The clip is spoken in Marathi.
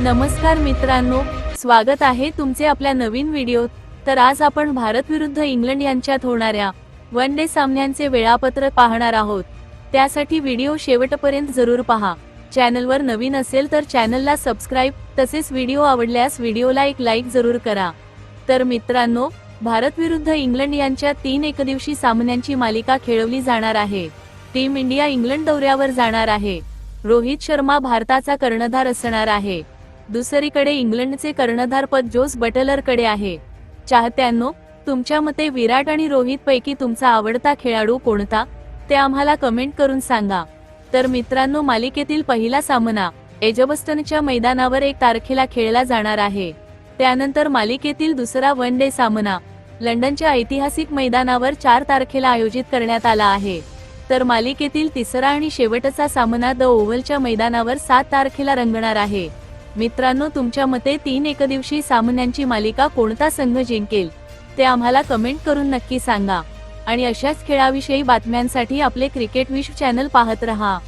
नमस्कार मित्रांनो स्वागत आहे तुमचे आपल्या नवीन व्हिडिओत. तर आज आपण भारत विरुद्ध इंग्लंड यांच्यात होणाऱ्या वन डे सामन्यांचे वेळापत्रक पाहणार आहोत. त्यासाठी व्हिडिओ शेवटपर्यंत जरूर पहा. चॅनलवर नवीन असेल तर चॅनलला सबस्क्राईब तसेच व्हिडिओ आवडल्यास व्हिडिओला एक लाईक जरूर करा. तर मित्रांनो भारत विरुद्ध इंग्लंड यांच्या तीन एकदिवशी सामन्यांची मालिका खेळवली जाणार आहे. टीम इंडिया इंग्लंड दौऱ्यावर जाणार आहे. रोहित शर्मा भारताचा कर्णधार असणार आहे. दुसरीकडे इंग्लंडचे कर्णधारपद जोस बटलरकडे आहे. चाहत्यांनो तुमच्या मते विराट आणि रोहित पैकी तुमचा आवडता खेळाडू कोणता? ते आम्हाला कमेंट करून सांगा. तर मित्रांनो मालिकेतील पहिला सामना एजबस्टनच्या मैदानावर एक तारखेला खेळला जाणार आहे. त्यानंतर मालिकेतील दुसरा वन डे सामना लंडनच्या ऐतिहासिक मैदानावर चार तारखेला आयोजित करण्यात आला आहे. तर मालिकेतील तिसरा आणि शेवटचा सामना द ओव्हलच्या मैदानावर सात तारखेला रंगणार आहे. मित्रांनो तुमच्या मते तीन एकदिवशी सामन्यांची मालिका कोणता संघ जिंकेल? ते आम्हाला कमेंट करून नक्की सांगा. आणि अशाच खेळाविषयी बातम्यांसाठी आपले क्रिकेट विश्व चॅनल पाहत रहा.